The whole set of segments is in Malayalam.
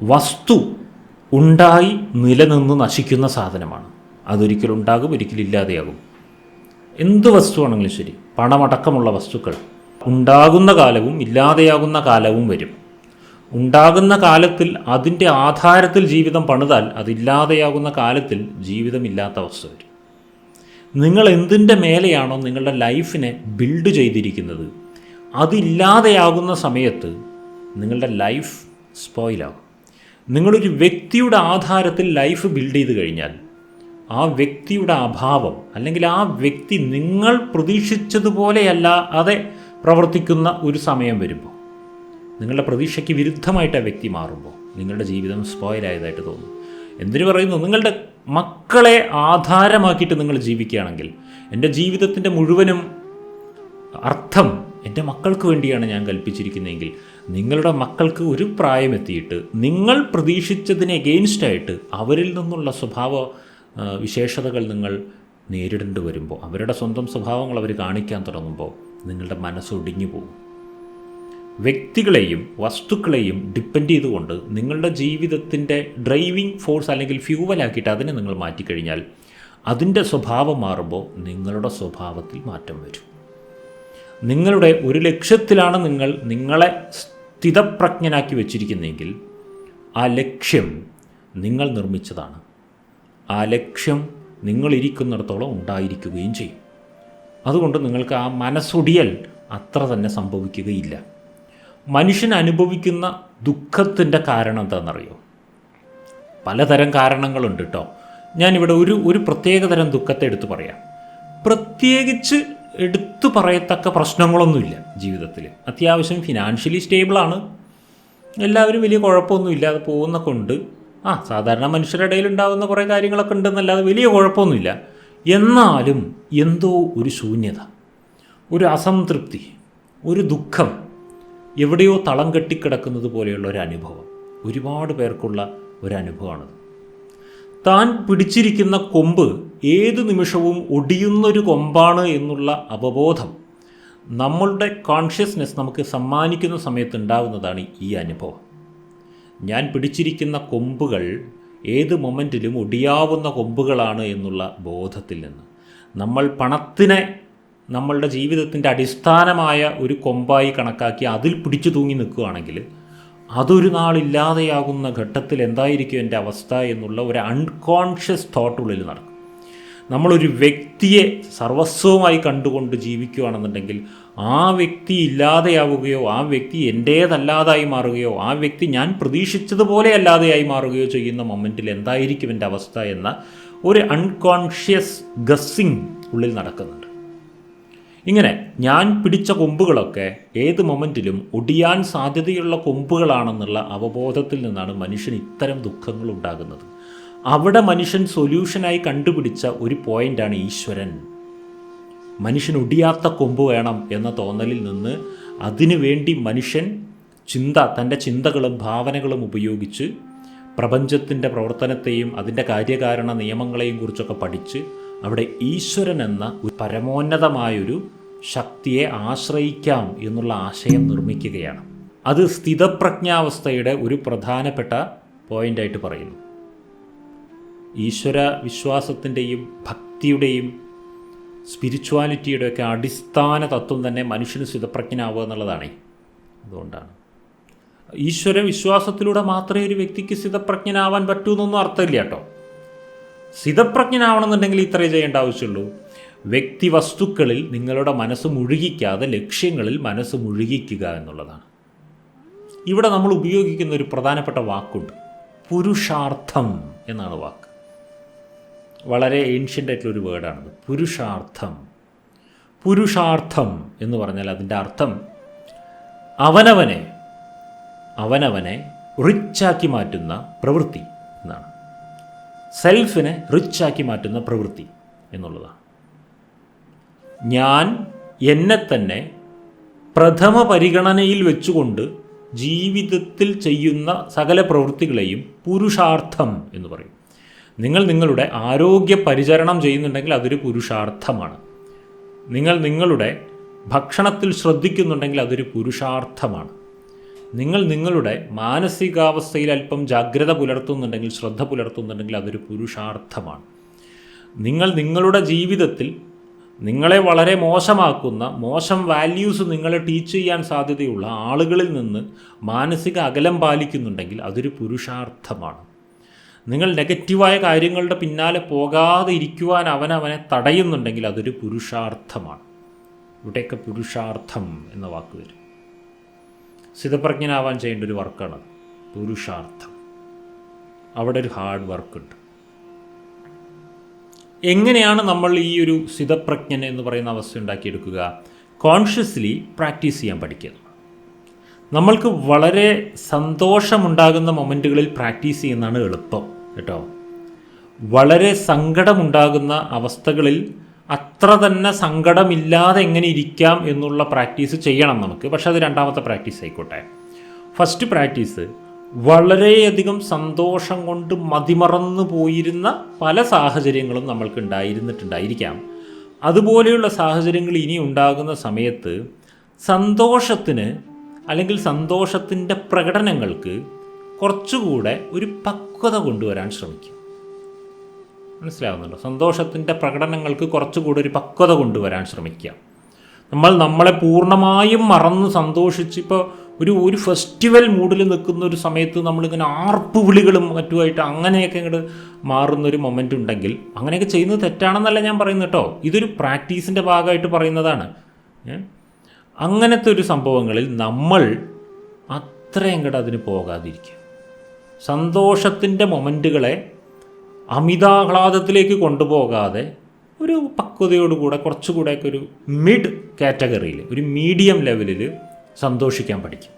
വസ്തു ഉണ്ടായി നിലനിന്ന് നശിക്കുന്ന സാധനമാണ്. അതൊരിക്കലും ഉണ്ടാകും ഒരിക്കലും ഇല്ലാതെയാകും. എന്ത് വസ്തുവാണെങ്കിലും ശരി പണമടക്കമുള്ള വസ്തുക്കൾ ഉണ്ടാകുന്ന കാലവും ഇല്ലാതെയാകുന്ന കാലവും വരും. ഉണ്ടാകുന്ന കാലത്തിൽ അതിന്റെ ആധാരത്തിൽ ജീവിതം പണിതാൽ അതില്ലാതെയാകുന്ന കാലത്തിൽ ജീവിതമില്ലാത്ത അവസ്ഥ വരും. നിങ്ങൾ എന്തിന്റെ മേലെയാണോ നിങ്ങളുടെ ലൈഫിനെ ബിൽഡ് ചെയ്തിരിക്കുന്നത് അതില്ലാതെയാകുന്ന സമയത്ത് നിങ്ങളുടെ ലൈഫ് സ്പോയിലാകും. നിങ്ങളൊരു വ്യക്തിയുടെ ആധാരത്തിൽ ലൈഫ് ബിൽഡ് ചെയ്ത് കഴിഞ്ഞാൽ ആ വ്യക്തിയുടെ അഭാവം അല്ലെങ്കിൽ ആ വ്യക്തി നിങ്ങൾ പ്രതീക്ഷിച്ചതുപോലെയല്ല അതെ പ്രവർത്തിക്കുന്ന ഒരു സമയം വരുമ്പോൾ നിങ്ങളുടെ പ്രതീക്ഷയ്ക്ക് വിരുദ്ധമായിട്ട് ആ വ്യക്തി മാറുമ്പോൾ നിങ്ങളുടെ ജീവിതം സ്പോയിലായതായിട്ട് തോന്നും. എന്തിനു പറയുന്നു? നിങ്ങളുടെ മക്കളെ ആധാരമാക്കിയിട്ട് നിങ്ങൾ ജീവിക്കുകയാണെങ്കിൽ എന്റെ ജീവിതത്തിന്റെ മുഴുവനും അർത്ഥം എന്റെ മക്കൾക്ക് വേണ്ടിയാണ് ഞാൻ കൽപ്പിച്ചിരിക്കുന്നതെങ്കിൽ നിങ്ങളുടെ മക്കൾക്ക് ഒരു പ്രായമെത്തിയിട്ട് നിങ്ങൾ പ്രതീക്ഷിച്ചതിന് എഗെയിൻസ്റ്റായിട്ട് അവരിൽ നിന്നുള്ള സ്വഭാവ വിശേഷതകൾ നിങ്ങൾ നേരിടേണ്ടി വരുമ്പോൾ അവരുടെ സ്വന്തം സ്വഭാവങ്ങൾ അവർ കാണിക്കാൻ തുടങ്ങുമ്പോൾ നിങ്ങളുടെ മനസ്സൊടിഞ്ഞു പോകും. വ്യക്തികളെയും വസ്തുക്കളെയും ഡിപ്പെൻഡ് ചെയ്തുകൊണ്ട് നിങ്ങളുടെ ജീവിതത്തിന്റെ ഡ്രൈവിംഗ് ഫോഴ്സ് അല്ലെങ്കിൽ ഫ്യൂവലാക്കിയിട്ട് അതിനെ നിങ്ങൾ മാറ്റിക്കഴിഞ്ഞാൽ അതിന്റെ സ്വഭാവം മാറുമ്പോൾ നിങ്ങളുടെ സ്വഭാവത്തിൽ മാറ്റം വരും. നിങ്ങളുടെ ഒരു ലക്ഷ്യത്തിലാണ് നിങ്ങൾ നിങ്ങളെ സ്ഥിതപ്രജ്ഞനാക്കി വെച്ചിരിക്കുന്നെങ്കിൽ ആ ലക്ഷ്യം നിങ്ങൾ നിർമ്മിച്ചതാണ്. ആ ലക്ഷ്യം നിങ്ങളിരിക്കുന്നിടത്തോളം ഉണ്ടായിരിക്കുകയും ചെയ്യും. അതുകൊണ്ട് നിങ്ങൾക്ക് ആ മനസ്സൊടിയൽ അത്ര തന്നെ സംഭവിക്കുകയില്ല. മനുഷ്യൻ അനുഭവിക്കുന്ന ദുഃഖത്തിന്റെ കാരണം എന്താണെന്നറിയോ? പലതരം കാരണങ്ങളുണ്ട് കേട്ടോ. ഞാനിവിടെ ഒരു ഒരു പ്രത്യേകതരം ദുഃഖത്തെ എടുത്തു പറയാം. പ്രത്യേകിച്ച് എടുത്തു പറയത്തക്ക പ്രശ്നങ്ങളൊന്നുമില്ല ജീവിതത്തിൽ. അത്യാവശ്യം ഫിനാൻഷ്യലി സ്റ്റേബിളാണ് എല്ലാവരും വലിയ കുഴപ്പമൊന്നുമില്ലാതെ പോകുന്ന കൊണ്ട് ആ സാധാരണ മനുഷ്യരുടെ ഇടയിൽ ഉണ്ടാകുന്ന കുറേ കാര്യങ്ങളൊക്കെ ഉണ്ടെന്നല്ലാതെ വലിയ കുഴപ്പമൊന്നുമില്ല. എന്നാലും എന്തോ ഒരു ശൂന്യത ഒരു അസംതൃപ്തി ഒരു ദുഃഖം എവിടെയോ തളം കെട്ടിക്കിടക്കുന്നത് പോലെയുള്ള ഒരു അനുഭവം. ഒരുപാട് പേർക്കുള്ള ഒരു അനുഭവമാണത്. താൻ പിടിച്ചിരിക്കുന്ന കൊമ്പ് ഏത് നിമിഷവും ഒടിയുന്നൊരു കൊമ്പാണ് എന്നുള്ള അവബോധം. നമ്മളുടെ കോൺഷ്യസ്നെസ് നമുക്ക് സമ്മാനിക്കുന്ന സമയത്ത് ഉണ്ടാകുന്നതാണ് ഈ അനുഭവം. ഞാൻ പിടിച്ചിരിക്കുന്ന കൊമ്പുകൾ ഏത് മൊമെന്റിലും ഒടിയാവുന്ന കൊമ്പുകളാണ് എന്നുള്ള ബോധത്തിൽ നിന്ന്. നമ്മൾ പണത്തിനെ നമ്മളുടെ ജീവിതത്തിന്റെ അടിസ്ഥാനമായ ഒരു കൊമ്പായി കണക്കാക്കി അതിൽ പിടിച്ചു തൂങ്ങി നിൽക്കുകയാണെങ്കിൽ അതൊരു നാളില്ലാതെയാകുന്ന ഘട്ടത്തിൽ എന്തായിരിക്കും എന്റെ അവസ്ഥ എന്നുള്ള ഒരു അൺകോൺഷ്യസ് തോട്ട് ഉള്ളിൽ നടക്കും. നമ്മളൊരു വ്യക്തിയെ സർവസ്വമായി കണ്ടുകൊണ്ട് ജീവിക്കുകയാണെന്നുണ്ടെങ്കിൽ ആ വ്യക്തി ഇല്ലാതെയാവുകയോ ആ വ്യക്തി എന്റേതല്ലാതായി മാറുകയോ ആ വ്യക്തി ഞാൻ പ്രതീക്ഷിച്ചതുപോലെ അല്ലാതെയായി മാറുകയോ ചെയ്യുന്ന മൊമെന്റിൽ എന്തായിരിക്കും എന്റെ അവസ്ഥ എന്ന ഒരു അൺകോൺഷ്യസ് ഗസ്സിങ് ഉള്ളിൽ നടക്കുന്നുണ്ട്. ഇങ്ങനെ ഞാൻ പിടിച്ച കൊമ്പുകളൊക്കെ ഏത് മൊമെന്റിലും ഒടിയാൻ സാധ്യതയുള്ള കൊമ്പുകളാണെന്നുള്ള അവബോധത്തിൽ നിന്നാണ് മനുഷ്യൻ ഇത്തരം ദുഃഖങ്ങൾ ഉണ്ടാകുന്നത്. അവിടെ മനുഷ്യൻ സൊല്യൂഷനായി കണ്ടുപിടിച്ച ഒരു പോയിന്റാണ് ഈശ്വരൻ. മനുഷ്യൻ ഒടിയാത്ത കൊമ്പ് വേണം എന്ന തോന്നലിൽ നിന്ന് അതിനുവേണ്ടി മനുഷ്യൻ ചിന്ത തന്റെ ചിന്തകളും ഭാവനകളും ഉപയോഗിച്ച് പ്രപഞ്ചത്തിന്റെ പ്രവർത്തനത്തെയും അതിന്റെ കാര്യകാരണ നിയമങ്ങളെയും കുറിച്ചൊക്കെ പഠിച്ച് അവിടെ ഈശ്വരൻ എന്ന പരമോന്നതമായൊരു ശക്തിയെ ആശ്രയിക്കാം എന്നുള്ള ആശയം നിർമ്മിക്കുകയാണ്. അത് സ്ഥിതപ്രജ്ഞാവസ്ഥയുടെ ഒരു പ്രധാനപ്പെട്ട പോയിന്റായിട്ട് പറയുന്നു. ഈശ്വര വിശ്വാസത്തിന്റെയും ഭക്തിയുടെയും സ്പിരിച്വാലിറ്റിയുടെയൊക്കെ അടിസ്ഥാന തത്വം തന്നെ മനുഷ്യന് സ്ഥിതപ്രജ്ഞനാവുക എന്നുള്ളതാണ്. അതുകൊണ്ടാണ്. ഈശ്വര വിശ്വാസത്തിലൂടെ മാത്രമേ ഒരു വ്യക്തിക്ക് സ്ഥിതപ്രജ്ഞനാവാൻ പറ്റൂ എന്നൊന്നും അർത്ഥമില്ല കേട്ടോ. സ്ഥിതപ്രജ്ഞനാവണമെന്നുണ്ടെങ്കിൽ ഇത്രയേ ചെയ്യേണ്ട ആവശ്യമുള്ളൂ. വ്യക്തി വസ്തുക്കളിൽ നിങ്ങളുടെ മനസ്സ് മുഴുകിക്കാതെ ലക്ഷ്യങ്ങളിൽ മനസ്സ് മുഴുകിക്കുക എന്നുള്ളതാണ്. ഇവിടെ നമ്മൾ ഉപയോഗിക്കുന്ന ഒരു പ്രധാനപ്പെട്ട വാക്കുണ്ട്. പുരുഷാർത്ഥം എന്നാണ് വാക്ക്. വളരെ ഏൻഷ്യന്റ് ആയിട്ടുള്ള ഒരു വേർഡാണത് പുരുഷാർത്ഥം. പുരുഷാർത്ഥം എന്ന് പറഞ്ഞാൽ അതിന്റെ അർത്ഥം അവനവനെ അവനവനെ റിച്ചാക്കി മാറ്റുന്ന പ്രവൃത്തി. സെൽഫിനെ റിച്ചാക്കി മാറ്റുന്ന പ്രവൃത്തി എന്നുള്ളതാണ്. ഞാൻ എന്നെ തന്നെ പ്രഥമ പരിഗണനയിൽ വെച്ചുകൊണ്ട് ജീവിതത്തിൽ ചെയ്യുന്ന സകല പ്രവൃത്തികളെയും പുരുഷാർത്ഥം എന്ന് പറയും. നിങ്ങൾ നിങ്ങളുടെ ആരോഗ്യ പരിചരണം ചെയ്യുന്നുണ്ടെങ്കിൽ അതൊരു പുരുഷാർത്ഥമാണ്. നിങ്ങൾ നിങ്ങളുടെ ഭക്ഷണത്തിൽ ശ്രദ്ധിക്കുന്നുണ്ടെങ്കിൽ അതൊരു പുരുഷാർത്ഥമാണ്. നിങ്ങൾ നിങ്ങളുടെ മാനസികാവസ്ഥയിൽ അല്പം ജാഗ്രത പുലർത്തുന്നുണ്ടെങ്കിൽ ശ്രദ്ധ പുലർത്തുന്നുണ്ടെങ്കിൽ അതൊരു പുരുഷാർത്ഥമാണ്. നിങ്ങൾ നിങ്ങളുടെ ജീവിതത്തിൽ നിങ്ങളെ വളരെ മോശമാക്കുന്ന മോശം വാല്യൂസ് നിങ്ങളെ ടീച്ച് ചെയ്യാൻ സാധ്യതയുള്ള ആളുകളിൽ നിന്ന് മാനസിക അകലം പാലിക്കുന്നുണ്ടെങ്കിൽ അതൊരു പുരുഷാർത്ഥമാണ്. നിങ്ങൾ നെഗറ്റീവായ കാര്യങ്ങളുടെ പിന്നാലെ പോകാതെ ഇരിക്കുവാൻ അവനവനെ തടയുന്നുണ്ടെങ്കിൽ അതൊരു പുരുഷാർത്ഥമാണ്. ഇവിടെയൊക്കെ പുരുഷാർത്ഥം എന്ന വാക്ക് വരും. സ്ഥിതപ്രജ്ഞനാവാൻ ചെയ്യേണ്ട ഒരു വർക്കാണ് പുരുഷാർത്ഥം. അവിടെ ഒരു ഹാർഡ് വർക്കുണ്ട്. എങ്ങനെയാണ് നമ്മൾ ഈ ഒരു സ്ഥിതപ്രജ്ഞൻ എന്ന് പറയുന്ന അവസ്ഥ ഉണ്ടാക്കിയെടുക്കുക? കോൺഷ്യസ്ലി പ്രാക്ടീസ് ചെയ്യാൻ പഠിക്കുക. നമ്മൾക്ക് വളരെ സന്തോഷമുണ്ടാകുന്ന മൊമെന്റുകളിൽ പ്രാക്ടീസ് ചെയ്യുന്നതാണ് എളുപ്പം കേട്ടോ. വളരെ സങ്കടമുണ്ടാകുന്ന അവസ്ഥകളിൽ അത്ര തന്നെ സങ്കടമില്ലാതെ എങ്ങനെ ഇരിക്കാം എന്നുള്ള പ്രാക്ടീസ് ചെയ്യണം നമുക്ക്. പക്ഷെ അത് രണ്ടാമത്തെ പ്രാക്ടീസ് ആയിക്കോട്ടെ. ഫസ്റ്റ് പ്രാക്ടീസ് വളരെയധികം സന്തോഷം കൊണ്ട് മതിമറന്നു പോയിരുന്ന പല സാഹചര്യങ്ങളും നമ്മൾക്ക് ഉണ്ടായിരുന്നിട്ടുണ്ടായിരിക്കാം. അതുപോലെയുള്ള സാഹചര്യങ്ങൾ ഇനി ഉണ്ടാകുന്ന സമയത്ത് സന്തോഷത്തിന് അല്ലെങ്കിൽ സന്തോഷത്തിന്റെ പ്രകടനങ്ങൾക്ക് കുറച്ചുകൂടെ ഒരു പക്വത കൊണ്ടുവരാൻ ശ്രമിക്കും. മനസ്സിലാവുന്നുണ്ടോ? സന്തോഷത്തിന്റെ പ്രകടനങ്ങൾക്ക് കുറച്ചുകൂടി ഒരു പക്വത കൊണ്ടുവരാൻ ശ്രമിക്കുക. നമ്മൾ നമ്മളെ പൂർണമായും മറന്ന് സന്തോഷിച്ച് ഇപ്പോൾ ഒരു ഒരു ഫെസ്റ്റിവൽ മൂഡിൽ നിൽക്കുന്ന ഒരു സമയത്ത് നമ്മളിങ്ങനെ ആർപ്പ് വിളികളും മറ്റുമായിട്ട് അങ്ങനെയൊക്കെ ഇങ്ങോട്ട് മാറുന്നൊരു മൊമെന്റ് ഉണ്ടെങ്കിൽ അങ്ങനെയൊക്കെ ചെയ്യുന്നത് തെറ്റാണെന്നല്ല ഞാൻ പറയുന്നത് കേട്ടോ. ഇതൊരു പ്രാക്ടീസിന്റെ ഭാഗമായിട്ട് പറയുന്നതാണ്? അങ്ങനത്തെ ഒരു സംഭവങ്ങളിൽ നമ്മൾ അത്രയും കൂടെ അതിന് പോകാതിരിക്കുക. സന്തോഷത്തിന്റെ മൊമെന്റുകളെ അമിതാഹ്ലാദത്തിലേക്ക് കൊണ്ടുപോകാതെ ഒരു പക്വതയോടുകൂടെ കുറച്ചുകൂടെയൊക്കെ ഒരു മിഡ് കാറ്റഗറിയിൽ ഒരു മീഡിയം ലെവലിൽ സന്തോഷിക്കാൻ പഠിക്കും.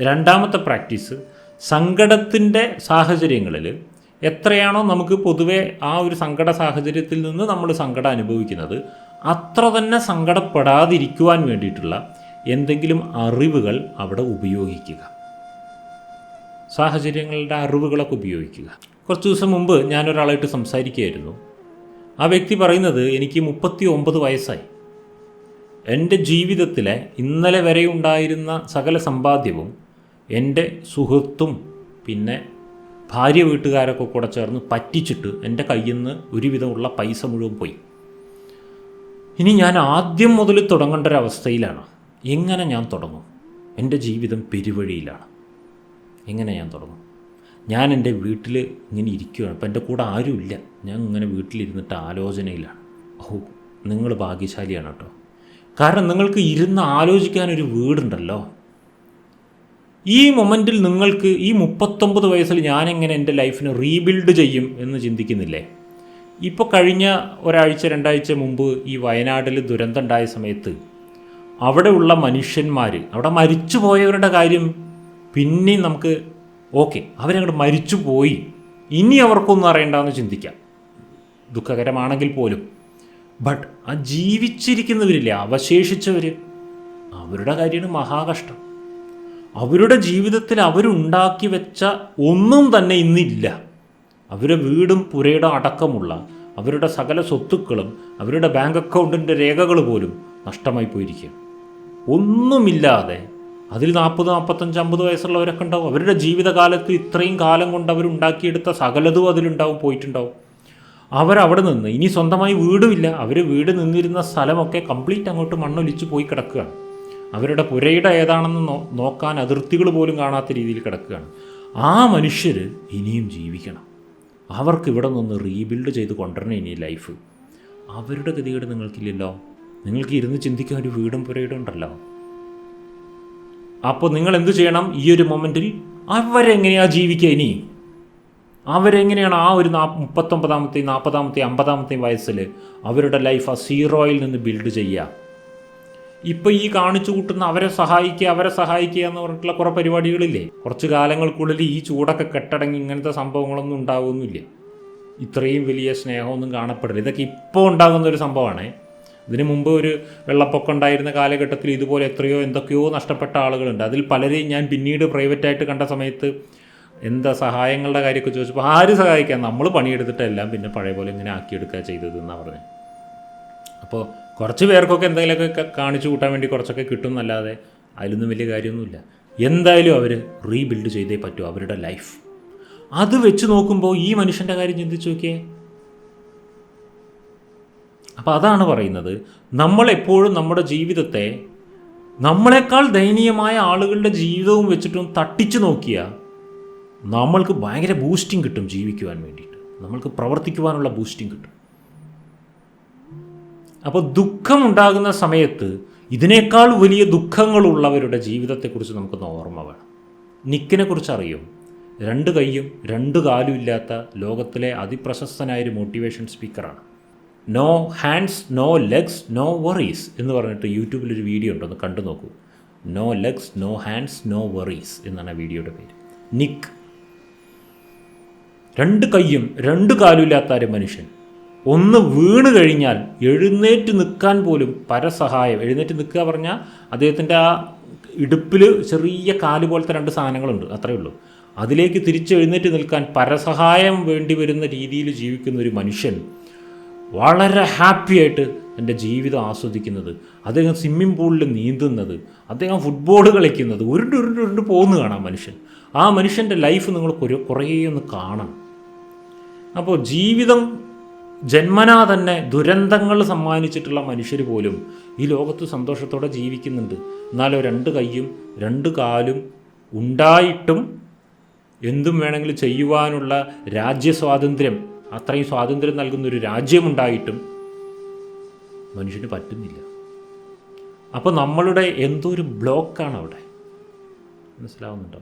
രണ്ടാമത്തെ പ്രാക്ടീസ് സങ്കടത്തിന്റെ സാഹചര്യങ്ങളിൽ എത്രയാണോ നമുക്ക് പൊതുവേ ആ ഒരു സങ്കട സാഹചര്യത്തിൽ നിന്ന് നമ്മൾ സങ്കടം അനുഭവിക്കുന്നത് അത്ര തന്നെ സങ്കടപ്പെടാതിരിക്കുവാൻ വേണ്ടിയിട്ടുള്ള എന്തെങ്കിലും അറിവുകൾ അവിടെ ഉപയോഗിക്കുക. സാഹചര്യങ്ങളുടെ അറിവുകളൊക്കെ ഉപയോഗിക്കുക. കുറച്ച് ദിവസം മുമ്പ് ഞാനൊരാളായിട്ട് സംസാരിക്കുകയായിരുന്നു. ആ വ്യക്തി പറയുന്നത് എനിക്ക് മുപ്പത്തി ഒമ്പത് വയസ്സായി. എന്റെ ജീവിതത്തിലെ ഇന്നലെ വരെ ഉണ്ടായിരുന്ന സകല സമ്പാദ്യവും എന്റെ സുഹൃത്തും പിന്നെ ഭാര്യ വീട്ടുകാരൊക്കെ കൂടെ ചേർന്ന് പറ്റിച്ചിട്ട് എന്റെ കയ്യിൽ നിന്ന് ഒരുവിധമുള്ള പൈസ മുഴുവൻ പോയി. ഇനി ഞാൻ ആദ്യം മുതൽ തുടങ്ങേണ്ട ഒരു അവസ്ഥയിലാണ് എങ്ങനെ ഞാൻ തുടങ്ങും? എന്റെ ജീവിതം പെരുവഴിയിലാണ്. എങ്ങനെ ഞാൻ തുടങ്ങും? ഞാൻ എന്റെ വീട്ടിൽ ഇങ്ങനെ ഇരിക്കുകയാണ് അപ്പം എന്റെ കൂടെ ആരുമില്ല. ഞാൻ ഇങ്ങനെ വീട്ടിലിരുന്നിട്ട് ആലോചനയിലാണ്. ഓ നിങ്ങൾ ഭാഗ്യശാലിയാണ് കേട്ടോ. കാരണം നിങ്ങൾക്ക് ഇരുന്ന് ആലോചിക്കാനൊരു വീടുണ്ടല്ലോ. ഈ മൊമെന്റിൽ നിങ്ങൾക്ക് ഈ മുപ്പത്തൊമ്പത് വയസ്സിൽ ഞാനെങ്ങനെ എന്റെ ലൈഫിനെ റീബിൽഡ് ചെയ്യും എന്ന് ചിന്തിക്കുന്നില്ലേ? ഇപ്പോൾ കഴിഞ്ഞ ഒരാഴ്ച രണ്ടാഴ്ച മുമ്പ് ഈ വയനാട്ടിൽ ദുരന്തം ഉണ്ടായ സമയത്ത് അവിടെയുള്ള മനുഷ്യന്മാർ അവിടെ മരിച്ചു പോയവരുടെ കാര്യം പിന്നെയും നമുക്ക് ഓക്കെ അവരങ്ങോട്ട് മരിച്ചു പോയി ഇനി അവർക്കൊന്നും അറിയണ്ടെന്ന് ചിന്തിക്കാം. ദുഃഖകരമാണെങ്കിൽ പോലും. ബട്ട് ആ ജീവിച്ചിരിക്കുന്നവരില്ലേ അവശേഷിച്ചവർ അവരുടെ കാര്യമാണ് മഹാകഷ്ടം. അവരുടെ ജീവിതത്തിൽ അവരുണ്ടാക്കി വെച്ച ഒന്നും തന്നെ ഇന്നില്ല. അവരുടെ വീടും പുരയുടെ അടക്കമുള്ള അവരുടെ സകല സ്വത്തുക്കളും അവരുടെ ബാങ്ക് അക്കൗണ്ടിന്റെ രേഖകൾ പോലും നഷ്ടമായി പോയിരിക്കുക ഒന്നുമില്ലാതെ അതിൽ നാൽപ്പത് നാൽപ്പത്തഞ്ച് അമ്പത് വയസ്സുള്ളവരൊക്കെ ഉണ്ടാവും. അവരുടെ ജീവിതകാലത്ത് ഇത്രയും കാലം കൊണ്ട് അവരുണ്ടാക്കിയെടുത്ത സകലതും അതിലുണ്ടാവും പോയിട്ടുണ്ടാവും. അവരവിടെ നിന്ന് ഇനി സ്വന്തമായി വീടുമില്ല. അവർ വീട് നിന്നിരുന്ന സ്ഥലമൊക്കെ കംപ്ലീറ്റ് അങ്ങോട്ട് മണ്ണൊലിച്ച് പോയി കിടക്കുകയാണ്. അവരുടെ പുരയുടെ ഏതാണെന്ന് നോക്കാൻ അതിർത്തികൾ പോലും കാണാത്ത രീതിയിൽ കിടക്കുകയാണ്. ആ മനുഷ്യർ ഇനിയും ജീവിക്കണം. അവർക്ക് ഇവിടെ നിന്ന് റീബിൽഡ് ചെയ്ത് കൊണ്ടുവരണം ഇനി ലൈഫ്. അവരുടെ ഗതികേട് നിങ്ങൾക്കില്ലല്ലോ. നിങ്ങൾക്ക് ഇരുന്ന് ചിന്തിക്കാൻ ഒരു വീടും പുരയിടും ഉണ്ടല്ലോ. അപ്പോൾ നിങ്ങൾ എന്തു ചെയ്യണം? ഈ ഒരു മൊമെന്റിൽ അവരെങ്ങനെയാണ് ജീവിക്കുക ഇനി? അവരെങ്ങനെയാണ് ആ ഒരു നാ മുപ്പത്തൊമ്പതാമത്തെയും നാൽപ്പതാമത്തെയും അമ്പതാമത്തെയും വയസ്സിൽ അവരുടെ ലൈഫ് ആ സീറോയിൽ നിന്ന് ബിൽഡ് ചെയ്യുക? ഇപ്പോൾ ഈ കാണിച്ചു കൂട്ടുന്ന അവരെ സഹായിക്കുക അവരെ സഹായിക്കുക എന്ന് പറഞ്ഞിട്ടുള്ള കുറേ പരിപാടികളില്ലേ? കുറച്ച് കാലങ്ങൾക്കുള്ളിൽ ഈ ചൂടൊക്കെ കെട്ടടങ്ങി ഇങ്ങനത്തെ സംഭവങ്ങളൊന്നും ഉണ്ടാവുന്നില്ല ഇത്രയും വലിയ സ്നേഹമൊന്നും കാണപ്പെടില്ല ഇതൊക്കെ ഇപ്പോൾ ഉണ്ടാകുന്ന ഒരു സംഭവമാണ്. ഇതിനു മുമ്പ് ഒരു വെള്ളപ്പൊക്കം ഉണ്ടായിരുന്ന കാലഘട്ടത്തിൽ ഇതുപോലെ എത്രയോ എന്തൊക്കെയോ നഷ്ടപ്പെട്ട ആളുകളുണ്ട്. അതിൽ പലരെയും ഞാൻ പിന്നീട് പ്രൈവറ്റായിട്ട് കണ്ട സമയത്ത് എന്താ സഹായങ്ങളുടെ കാര്യമൊക്കെ ചോദിച്ചപ്പോൾ ആര് സഹായിക്കാം നമ്മൾ പണിയെടുത്തിട്ടെല്ലാം പിന്നെ പഴയ പോലെ ഇങ്ങനെ ആക്കിയെടുക്കുക ചെയ്തത് എന്നാണ് പറഞ്ഞത് അപ്പോൾ കുറച്ച് പേർക്കൊക്കെ എന്തെങ്കിലുമൊക്കെ കാണിച്ചു കൂട്ടാൻ വേണ്ടി കുറച്ചൊക്കെ കിട്ടും എന്നല്ലാതെ അതിലൊന്നും വലിയ കാര്യമൊന്നുമില്ല. എന്തായാലും അവർ റീബിൽഡ് ചെയ്തേ പറ്റൂ അവരുടെ ലൈഫ്. അത് വെച്ച് നോക്കുമ്പോൾ ഈ മനുഷ്യന്റെ കാര്യം ചിന്തിച്ചു നോക്കിയേ അപ്പോൾ അതാണ് പറയുന്നത്. നമ്മളെപ്പോഴും നമ്മുടെ ജീവിതത്തെ നമ്മളെക്കാൾ ദയനീയമായ ആളുകളുടെ ജീവിതവും വെച്ചിട്ടും തട്ടിച്ചു നോക്കിയാൽ നമ്മൾക്ക് ഭയങ്കര ബൂസ്റ്റിംഗ് കിട്ടും ജീവിക്കുവാൻ വേണ്ടിയിട്ട്. നമ്മൾക്ക് പ്രവർത്തിക്കുവാനുള്ള ബൂസ്റ്റിംഗ് കിട്ടും. അപ്പോൾ ദുഃഖം ഉണ്ടാകുന്ന സമയത്ത് ഇതിനേക്കാൾ വലിയ ദുഃഖങ്ങളുള്ളവരുടെ ജീവിതത്തെക്കുറിച്ച് നമുക്കൊന്ന് ഓർമ്മ വേണം. നിക്കിനെ കുറിച്ച് അറിയും? രണ്ട് കൈയും രണ്ട് കാലും ഇല്ലാത്ത ലോകത്തിലെ അതിപ്രശസ്തനായ ഒരു motivation സ്പീക്കറാണ് no hands no legs no worries എന്ന് പറഞ്ഞിട്ട് യൂട്യൂബിലൊരു വീഡിയോ ഉണ്ട് ഒന്ന് കണ്ടു നോക്കൂ. No legs no hands no worries എന്നാണ് ആ വീഡിയോയുടെ പേര്. നിക്ക് രണ്ട് കൈയും രണ്ട് കാലും ഇല്ലാത്ത ഒരു മനുഷ്യൻ. ഒന്ന് വീണ് കഴിഞ്ഞാൽ എഴുന്നേറ്റ് നിൽക്കാൻ പോലും പരസഹായം. എഴുന്നേറ്റ് നിൽക്കുക പറഞ്ഞാൽ അദ്ദേഹത്തിന്റെ ആ ഇടുപ്പിൽ ചെറിയ കാൽ പോലത്തെ രണ്ട് സാധനങ്ങളുണ്ട് അത്രയേ ഉള്ളൂ. അതിലേക്ക് തിരിച്ച് എഴുന്നേറ്റ് നിൽക്കാൻ പരസഹായം വേണ്ടി വരുന്ന രീതിയിൽ ജീവിക്കുന്ന ഒരു മനുഷ്യൻ വളരെ ഹാപ്പിയായിട്ട് എന്റെ ജീവിതം ആസ്വദിക്കുന്നത്. അദ്ദേഹം സ്വിമ്മിംഗ് പൂളിൽ നീന്തുന്നത് അദ്ദേഹം ഫുട്ബോൾ കളിക്കുന്നത് ഉരുണ്ട് ഉരുണ്ട് ഉരുണ്ട് പോകുന്നു കാണാം മനുഷ്യൻ. ആ മനുഷ്യന്റെ ലൈഫ് നിങ്ങൾ കുറേ ഒന്ന് കാണണം. അപ്പോൾ ജീവിതം ജന്മനാ തന്നെ ദുരന്തങ്ങൾ സമ്മാനിച്ചിട്ടുള്ള മനുഷ്യർ പോലും ഈ ലോകത്ത് സന്തോഷത്തോടെ ജീവിക്കുന്നുണ്ട്. എന്നാലോ രണ്ട് കൈയും രണ്ട് കാലും ഉണ്ടായിട്ടും എന്തും വേണമെങ്കിലും ചെയ്യുവാനുള്ള രാജ്യസ്വാതന്ത്ര്യം അത്രയും സ്വാതന്ത്ര്യം നൽകുന്ന ഒരു രാജ്യമുണ്ടായിട്ടും മനുഷ്യന് പറ്റുന്നില്ല. അപ്പോൾ നമ്മളുടെ എന്തോ ഒരു ബ്ലോക്കാണ് അവിടെ മനസ്സിലാവുന്നുണ്ടോ?